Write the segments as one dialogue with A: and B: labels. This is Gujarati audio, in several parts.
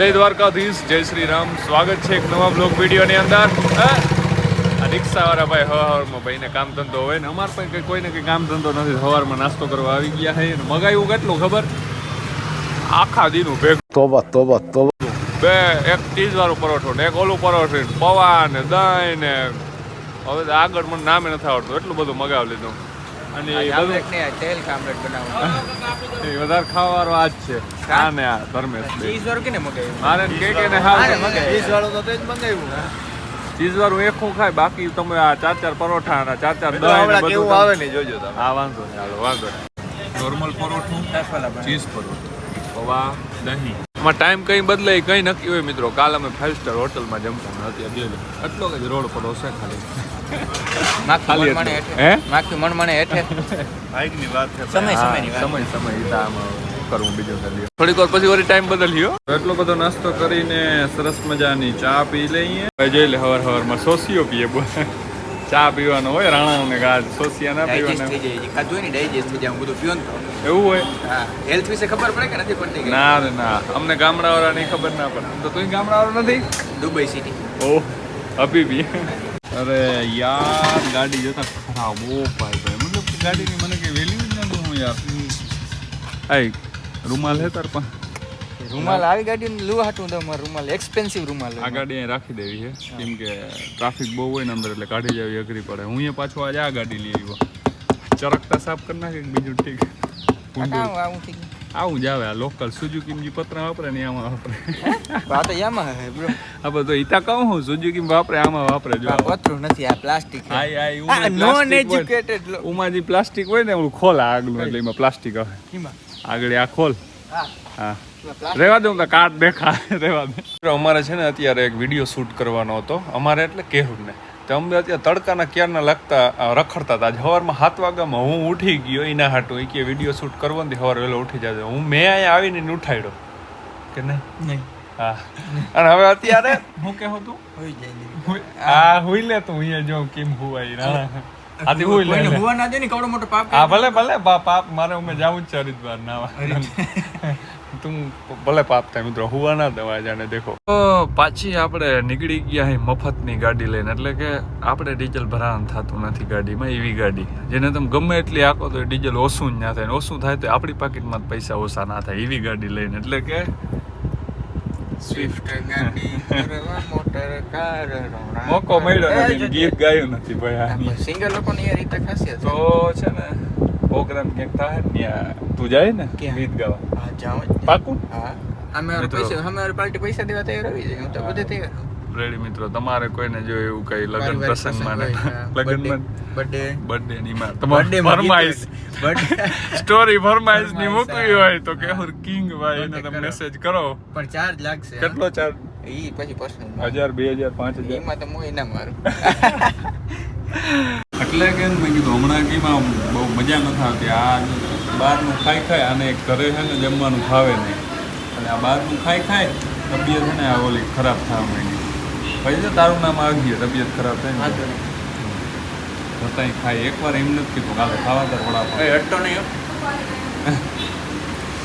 A: જય દ્વારકાધીશ જય શ્રી રામ સ્વાગત છે એક નવા બ્લોગ વિડીયોની અંદર. આ રિક્ષાવાળા ભાઈ હવારમાં ભાઈને કામ ધંધો હોય ને અમારે પણ કંઈ કોઈને કંઈ કામ ધંધો નથી. સવારમાં નાસ્તો કરવા આવી ગયા છે. ને મગાવ્યું કેટલું ખબર? આખા દીનું ભેગું.
B: તોબા તોબા તોબા.
A: બે એક ચીઝ વાળું પરોઠો ને એક ઓલું પરોઠો ને પૌવા ને દહીં ને હવે આગળ મને નામે નથી આવડતું. એટલું બધું મગાવી લીધું. અને
C: તેલ કામલેટ બનાવવાનું.
A: એ વધારે ખાવાનો આજ છે. આ ને આ ધર્મેશ
C: ચીઝ વાળું કેને મગાવ્યું?
A: મારે કે કે ને
C: હા.
B: ચીઝ વાળું તો તે જ મંગાવ્યું
A: ચીઝ વાળું એકું ખાય બાકી તમે આ ચાર ચાર પરોઠા અને ચાર ચાર દહીં બધું
B: આવે ને જોજો તમે.
A: હા વાંધો નહીં હાલો વાંધો નહીં. નોર્મલ પરોઠું. ચીઝ પરોઠું. પૌવા દહીં. એમાં ટાઈમ કંઈ બદલાય કંઈ નક્કી હોય મિત્રો કાલ અમે ફાઇવ સ્ટાર હોટલમાં જમતા અત્યારે બે એટલો જ રોડ પર હશે ખાલી
C: માખી
A: ખાલી
C: મણમણે
A: એટલું.
C: હેઠે.
A: હે?
C: માખી મણમણે હેઠે.
B: બાઈકની વાત છે
C: સમય
A: હા, સમય સમય ઈ તો આમાં કરવું બીજો ખાલી થોડીક વાર પછી વળી ટાઈમ બદલ્યો એટલો બધો નાસ્તો કરીને સરસ મજાની ચા પી લઈએ હવે જોઈ લે હવાર હવારમાં સોસિયો પીએ બોલ. ચા પીવાનો હોય રાણા ને ગાજ સોસિયા ના
C: Digest થઈ
A: પીવાના
C: જાય. જે ખાધું હોય ને ડાયજેસ્ટ થઈ જાય. હું બધું પીવું
A: એવું હોય?
C: હા. Health વિશે ખબર પડે કે નથી પડતી
A: ના રે ના અમને ગામડાવાળાની ખબર ના પડે. તો તું ગામડાવાળો નથી?
C: દુબઈ સિટી
A: ઓહ અભી બી અરે યાર ગાડી જોતા ખરાબ. ઓ ભાઈ ભાઈ મતલબ ગાડી ગાડીની મને કઈ વેલ્યુ જ ના હું યાર. આઈ રૂમાલ હે તાર પણ
C: રૂમાલ આવી ગાડીને લુવા હાટું દઉં મારું રૂમાલ એક્સપેન્સિવ રૂમાલ
A: આ ગાડી અહીં રાખી દેવી છે. કેમ કે ટ્રાફિક બહુ હોય ને અંદર એટલે કાઢી જવી અઘરી પડે. હું અહીંયા પાછો આજે આ ગાડી લઈ આવ્યો. ચરકતા સાફ કરી નાખે કે બીજું ઠીક? ઊંધું.
C: આવું થઈ ગયું.
A: આવું જ આવે. આ લોકલ સુઝુકી જે પતરા વાપરે ને આમાં વાપરે.
C: આ તો Yamaha હે bro.
A: આ બધું ઈતા કહું હું સુઝુકી વાપરે આમાં વાપરે જો.
C: આ પતરું નથી આ પ્લાસ્ટિક
A: આઈ આઈ
C: આ
A: ઉમાં
C: નોન
A: plastic હોય.
C: એજ્યુકેટેડ લોકો
A: ઉમાં જે પ્લાસ્ટિક હોય ને ઓલું ખોલ આગળ એટલે એમાં પ્લાસ્ટિક આવે.
C: એમાં.
A: આગળ આ ખોલ.
C: હા.
A: હા. રેવા દઉં તો કાર્ડ દેખાય રહેવા દે. અમારે છે ને અત્યારે એક વીડિયો શૂટ કરવાનો હતો. અમારે એટલે કેહુરને. તો અમે અત્યારે તડકાના ક્યારના લાગતા રખડતા હતા. સવારમાં સાત વાગ્યામાં હું ઉઠી ગયો એના હાટું. એ કે વીડિયો શૂટ કરવો ને સવારે વહેલો ઉઠી જાય હું મેં અહીંયા આવીને ઉઠાડ્યો. કે નહીં?
C: નહીં.
A: હા. અને હવે અત્યારે હું કે હતું
C: હોઈ જાય
A: હુઈ- આ હુઈ લે તું અહીંયા જો કેમ હુવાય. ના આથી હુઈ લે
C: કોઈને હુવા ના દે ને કવડો મોટો પાપ
A: હા ભલે ભલે પાપ. મારે હું જાઉં જ છે હરિદ્વાર નાવા તું ભલે પાપ થાય મિત્રો હુવા ના દવા જાણે દેખો. તો પાછી આપણે નીકળી ગયા હે મફતની ગાડી લઈને એટલે કે આપણે ડીઝલ ભરાણ થતું નથી ગાડીમાં એવી ગાડી. જેને તમે ગમે એટલી આખો તો ડીઝલ ઓછું જ ના થાય. ને ઓછું થાય તો આપણી પાકીટમાં પૈસા ઓછા ના થાય એવી ગાડી લઈને. એટલે કે
C: સ્વિફ્ટ ગાડી મોટર કાર
A: મોકો મળ્યો નથી ગીત ગાયું નથી ભાઈ આ.
C: સિંગર લોકોની એ રીતે ખાસિયત
A: તો છે ને પ્રોગ્રામ ક્યાંક થાય? ને ત્યાં તું જાય ને?
C: ક્યાં?
A: ગીત ગાવા
C: હા જાઉં
A: પાકું?
C: હા. અમે. પૈસા અમે પાર્ટી પૈસા દેવા તૈયાર આવી જાય હું તો બધે તૈયાર.
A: રેડી મિત્રો તમારે કોઈને જો એવું કઈ લગ્ન પ્રસંગમાં
C: હા.
A: લગ્નમાં
C: બર્થડે
A: બર્થડે ની માં તમારી ફરમાઈશ સ્ટોરી
C: ફરમાઈશની
A: મૂકવી હોય તો કે કેહુર કિંગ ભાઈ એને તમે મેસેજ કરો.
C: પણ ચાર્જ લાગશે
A: કેટલો ચાર્જ?
C: ઈ પછી પર્સનલ
A: હજાર બે હજાર પાંચ હજાર.
C: એમાં તો હું ના મારું.
A: એટલે કે મેં કીધું હમણાં કેમાં બહુ મજા નથી આવતી આ બહારનું ખાઈ ખાય અને ઘરે છે ને જમવાનું ખાવે નહીં. અને આ બહારનું ખાઈ ખાય તબિયત છે ને આ ઓલી ખરાબ થવા માંડી. પછી તો તારું નામ આવી ગયું તબિયત ખરાબ થાય ને
C: વાંધો
A: ખાય એકવાર એમ નથી કીધું કાલે ખાવા તો
C: એ હટતો નહીં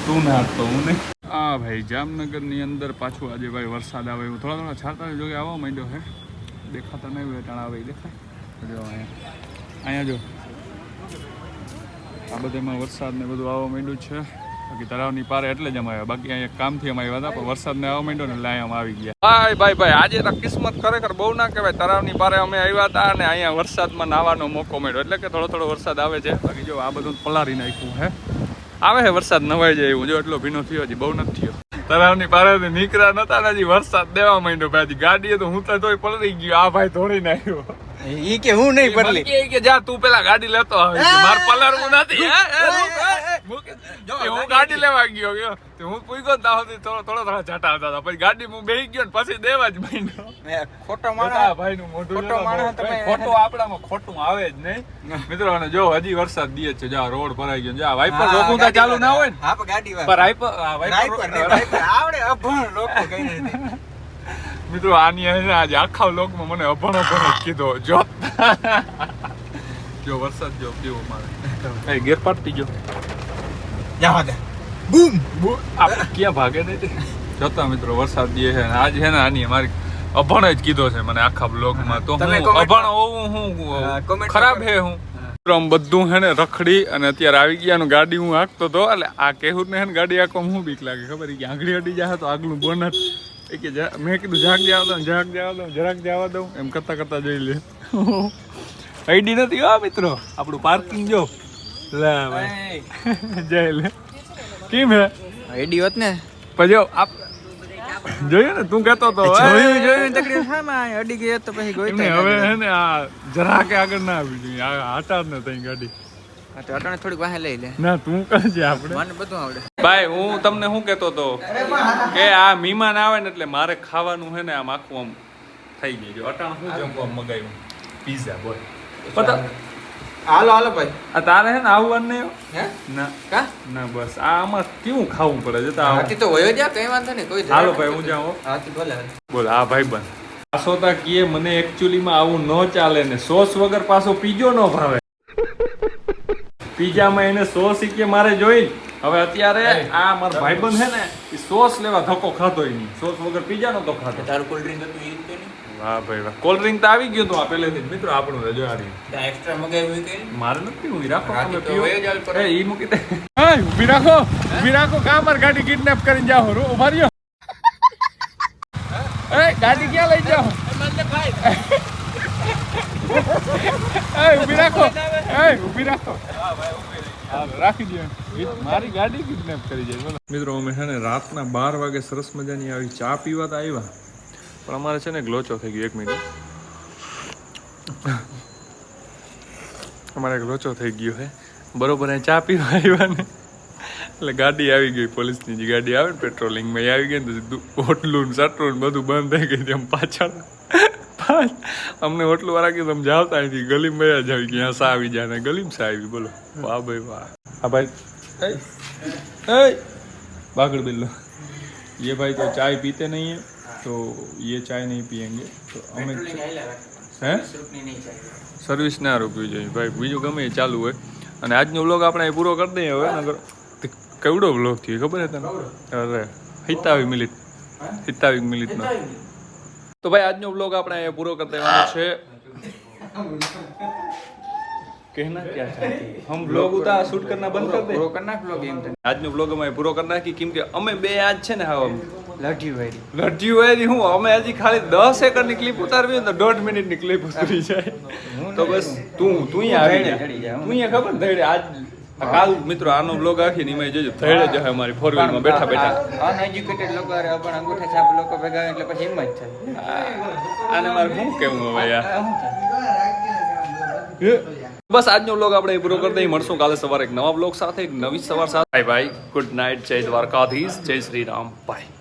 A: તું ના તો હું નહીં. આ ભાઈ જામનગરની અંદર પાછું આજે ભાઈ વરસાદ આવે એવું. થોડા થોડા છાતા જોગે આવવા માંડ્યો છે. દેખાતા નહીં હોય ટાણા આવે દેખાય. જો અહીંયા. અહીંયા જો. આ બધામાં વરસાદ ને બધું આવવા માંડ્યું છે. બાકી તળાવની પારે એટલે જ અમે આવ્યા. બાકી અહીંયા કામથી અમે આવ્યા હતા પણ વરસાદ ને આવવા માંડ્યો ને એટલે અહીંયા અમે આવી ગયા. ભાઈ ભાઈ ભાઈ આજે તો કિસ્મત ખરેખર બહુ ના કહેવાય. તળાવની પારે અમે આવ્યા હતા અને અહીંયા વરસાદમાં નાવાનો મોકો મળ્યો. એટલે કે થોડો થોડો વરસાદ આવે છે. બાકી જો આ બધું પલારી નાખ્યું હે. આવે છે વરસાદ નવાઈ જાય એવું. જો એટલો ભીનો થયો હજી બહુ નથી થયો. તળાવની પારેથી નીકળ્યા નતા ને હજી વરસાદ દેવા માંડ્યો. ભાઈ હજી ગાડીએ તો હું તો તોય પલળી ગયો. આ ભાઈ ધોળી આવ્યો
C: ઈ કે હું નહીં બદલી.
A: કે કે જા તું પેલા ગાડી લેતો આવે. માર પલરવું નથી હે? ગાડી લેવા ગયો ગયો. હું પૂછ્યો ને સુધી થોડો થોડો થોડા જાટા આવતા હતા. પછી ગાડી હું બેસી ગયો ને પછી દેવા જ માંડ્યો.
C: ખોટો માણસ
A: ભાઈનું મોઢું
C: ખોટો માણસ તમે-
A: ખોટું આપણામાં ખોટું આવે જ નહીં. મિત્રો અને જો હજી વરસાદ દીએ છે જા રોડ ભરાઈ ગયો જા વાઇપર રોકું તો ચાલુ ના હોય ને?
C: હા ગાડી
A: પર. વાઇપર વાઇપર
C: આવડે અભણ લોકો કઈ નથી.
A: મિત્રો આની હે ને આજે આખા લોકમાં મને અભણ અભણ કીધો. જો. જો વરસાદ જો કેવો મારે. એ ગેર પાટી જો
C: જવા દે બૂમ!
A: આપ ક્યાં ભાગે નહીં જોતા મિત્રો વરસાદ દે છે આજ છે ને આની મારી અભણ જ કીધો છે મને આખા બ્લોગમાં તો હું અભણ હોવું હું ખરાબ હે હું. ક્રમ બધું હે ને રખડી અને અત્યારે આવી ગયા ગાડી હું હાંકતો તો એટલે આ કેહુર ને હે ગાડી હાંકવામાં હું બીક લાગે. ખબર કે આંગળી અડી જાય તો આગલું બોનટ એ કે મેં કીધું ઝાક જવા દઉં ઝાક જવા દઉં જરાક જવા દઉં. એમ કરતા કરતાં જોઈ લે. આઈડી નથી હો મિત્રો આપણું પાર્કિંગ જો. લે ભાઈ. જય લે. કેમ હે?
C: આઈડી હોત ને.
A: પછી આપ જોયું ને? તું કહેતો તો
C: જોયું જોયું તકલીફ શામાં અડી ગઈ તો પછી
A: એમને હવે. હે ને આ જરાકે આગળ ના આવી જોઈએ આ હટા જ ન થઈ ગાડી.
C: અટાણે થોડીક વાહે લઈ લે.
A: ના તું કરજે આપણે.
C: મને બધું આવડે.
A: ભાઈ હું તમને શું કહેતો હતો? કે આ મહેમાન આવે ને એટલે મારે ખાવાનું છે ને આમ આખું આમ થઈ ગયું. છે અટાણ શું જમવા મગાવ્યું? પીઝા બોલ. પતા
C: હાલો હાલો ભાઈ.
A: આ તારે છે ને આવવાનું નહીં
C: હે?
A: ના.
C: કા?
A: ના બસ. આ આમાં કેવું ખાવું પડે? જતા આવો.
C: હાથી તો વયો જા કઈ વાંધો નહીં કોઈ
A: હાલો ભાઈ હું જાઉં હો.
C: ભલે
A: બોલ આ ભાઈ બન. પાછોતા કીએ મને એકચ્યુઅલીમાં આવું ન ચાલે ને સોસ વગર પાછો પીજો ન ભાવે. પીઝામાં એને સોસ કે મારે જોઈ હવે અત્યારે આ મારો ભાઈબંધ છે ને એ સોસ લેવા ધક્કો ખાતો નહીં સોસ વગર પીઝા નતો ખાતો
C: તારું કોલ્ડ ડ્રિંક હતું એ
A: વાહ ભાઈ વાહ કોલ્ડ ડ્રિંક તો આવી ગયું તો આ પહેલેથી મિત્રો આપણું રજો
C: આવી એક્સ્ટ્રા મગાવ્યું કે
A: મારે નથી પીવું રાખો તમે પીવો. એ ઈ મૂકી દે હા ઊભી રાખો ઊભી રાખો કા પર ગાડી કિડનેપ કરીને જાઓ રો ઊભા રહ્યો એ ગાડી ક્યાં લઈ જાઓ ઊભી રાખો. ઊભી રાખો. રાતના બાર વાગે સરસ મજાની આવી ચા પીવા તો આવ્યા પણ અમારે છે ને ગ્લોચો થઈ ગયો, એક મિનિટ. અમારે ગ્લોચો થઈ ગયો હે. બરોબર એ ચા પીવા આવ્યા ને. એટલે ગાડી આવી ગઈ, પોલીસની જે ગાડી આવે ને પેટ્રોલિંગમાં એ આવી ગઈ ને સીધું હોટલું ને બધું બંધ થઈ ગઈ તેમ પાછળ. પાછ- અમને હોટલું વાળા કીધું તમે જાઓ તો અહીંથી ગલીમાં જ આવી ગયા સા આવી જાય ને ગલીમાં સા આવી બોલો વાહ ભાઈ વાહ હા ભાઈ એ એ बागड़ बिल्लो ये भाई तो चाय पीते नहीं है तो ये चाय नहीं पियेंगे तो हमें હે સર્વિસ ના રોકવી જોઈએ ભાઈ બીજું ગમે એ ચાલુ હોય અને આજનો વ્લોગ આપણે અહીં પૂરો કરી દઈએ હવે નગર તે કેવડો વ્લોગ થયો ખબર છે તને અરે હિતાવી મિનિટ હિતાવી મિનિટનો તો ભાઈ આજનો બ્લોગ આપણે અહીંયા પૂરો કરી દેવાનો છે. આજનો બ્લોગ અમે પૂરો નાખી. કેમ અમે બે આજ છે ને હા
C: લઢી
A: વેરી અમે હજી ખાલી દસ એકરની ક્લિપ ઉતારવી તો દોઢ મિનિટની ક્લિપ ઉતરી જાય. તો બસ તું તું આવી જાય ખબર ધડે આજ કાલ મિત્રો આનો બ્લોગ આખી એમાં જજો. ધૈડે જ અમારી ફોર વ્હીલમાં બેઠા બેઠા.
C: અનએજ્યુકેટેડ લોકો અરે પણ અંગૂઠા છાપ લોકો ભેગા એટલે પછી એમ જ છે
A: આને મારે શું કેવું હવે યાર? બસ આજનો બ્લોગ આપણે પૂરો કરી દઈએ. મળશું કાલે સવારે એક નવા બ્લોગ સાથે એક નવી સવાર સાથે. બાય ગુડ નાઇટ જય દ્વારકાધીશ. જય શ્રી રામ. બાય